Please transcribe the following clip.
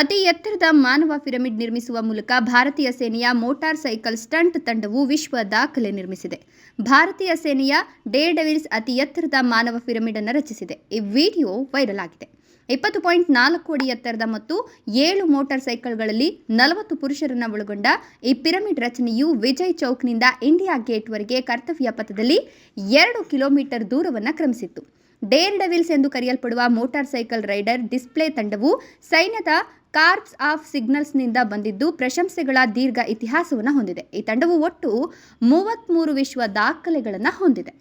ಅತಿ ಎತ್ತರದ ಮಾನವ ಪಿರಮಿಡ್ ನಿರ್ಮಿಸುವ ಮೂಲಕ ಭಾರತೀಯ ಸೇನೆಯ ಮೋಟಾರ್ ಸೈಕಲ್ ಸ್ಟಂಟ್ ತಂಡವು ವಿಶ್ವ ದಾಖಲೆ ನಿರ್ಮಿಸಿದೆ. ಭಾರತೀಯ ಸೇನೆಯ ಡೇ ಡೆವಿಲ್ಸ್ ಅತಿ ಎತ್ತರದ ಮಾನವ ಪಿರಮಿಡ್ ಅನ್ನು ರಚಿಸಿದೆ. ಈ ವಿಡಿಯೋ ವೈರಲ್ ಆಗಿದೆ. ಇಪ್ಪತ್ತು ಪಾಯಿಂಟ್ ನಾಲ್ಕು ಅಡಿ ಎತ್ತರದ ಮತ್ತು ಏಳು ಮೋಟಾರ್ ಸೈಕಲ್ಗಳಲ್ಲಿ ನಲವತ್ತು ಪುರುಷರನ್ನು ಒಳಗೊಂಡ ಈ ಪಿರಮಿಡ್ ರಚನೆಯು ವಿಜಯ್ ಚೌಕ್ನಿಂದ ಇಂಡಿಯಾ ಗೇಟ್ವರೆಗೆ ಕರ್ತವ್ಯ ಪಥದಲ್ಲಿ ಎರಡು ಕಿಲೋಮೀಟರ್ ದೂರವನ್ನು ಕ್ರಮಿಸಿತ್ತು. ಡೇರ್ ಡೆವಿಲ್ಸ್ ಎಂದು ಕರೆಯಲ್ಪಡುವ ಮೋಟಾರ್ ಸೈಕಲ್ ರೈಡರ್ ಡಿಸ್ಪ್ಲೇ ತಂಡವು ಸೈನ್ಯದ ಕಾರ್ಪ್ಸ್ ಆಫ್ ಸಿಗ್ನಲ್ಸ್ನಿಂದ ಬಂದಿದ್ದು ಪ್ರಶಂಸೆಗಳ ದೀರ್ಘ ಇತಿಹಾಸವನ್ನು ಹೊಂದಿದೆ. ಈ ತಂಡವು ಒಟ್ಟು ಮೂವತ್ತ್ಮೂರು ವಿಶ್ವ ದಾಖಲೆಗಳನ್ನು ಹೊಂದಿದೆ.